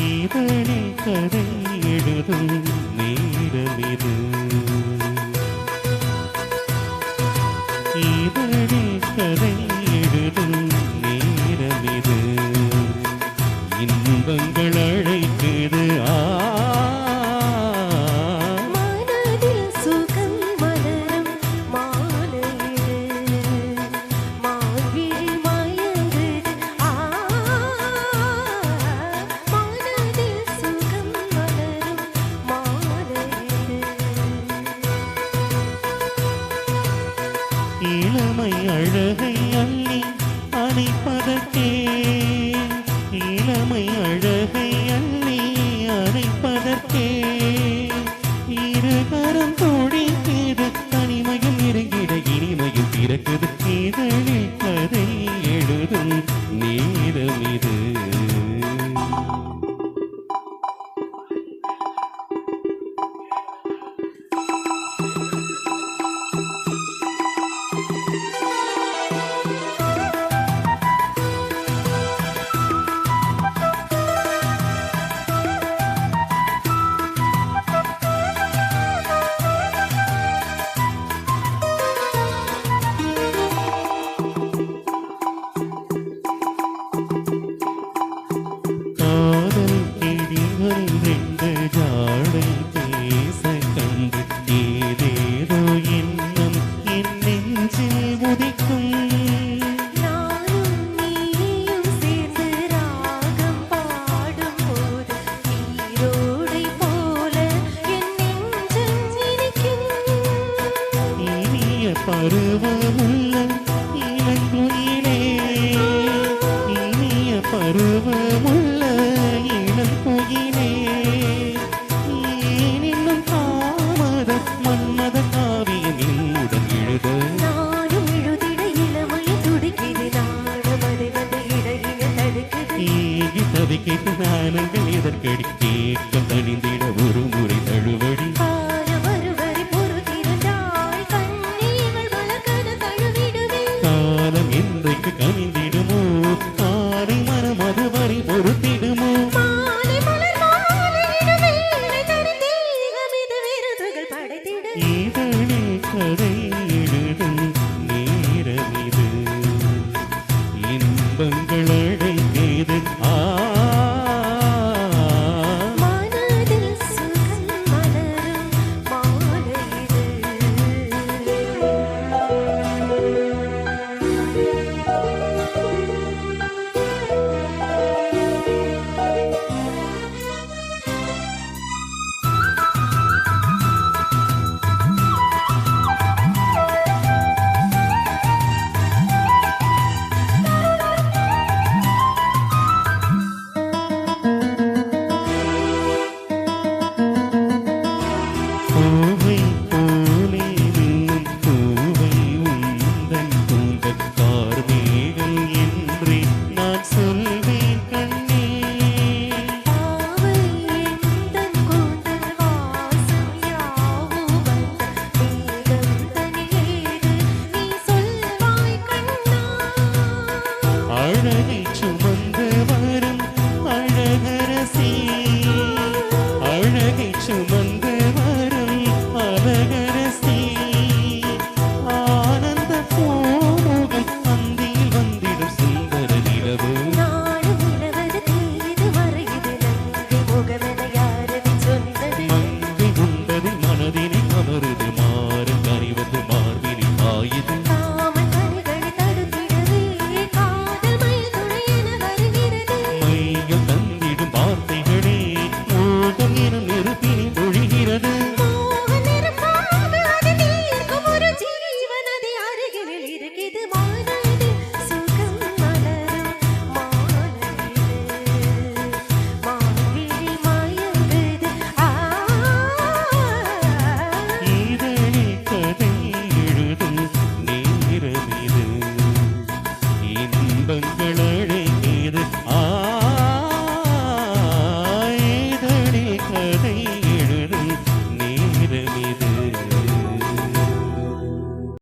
ഇവനെ കടയിടുതു നീരമിതു ഇവനെ இளமை அழகை அள்ளி அணைப்பதற்கே பருவமுள்ள இளங்குயிலே. இனிய பருவமுள்ள இளங்குயிலே. ஏனென்னும் காமத மன்மத காவியம் என்னுடன் எழுத. தவிக்கைத்து நானங்கள் எதற்கடி? கேட்க தனிந்திட ஒரு முறை தழுவடி. 一对对，一对对。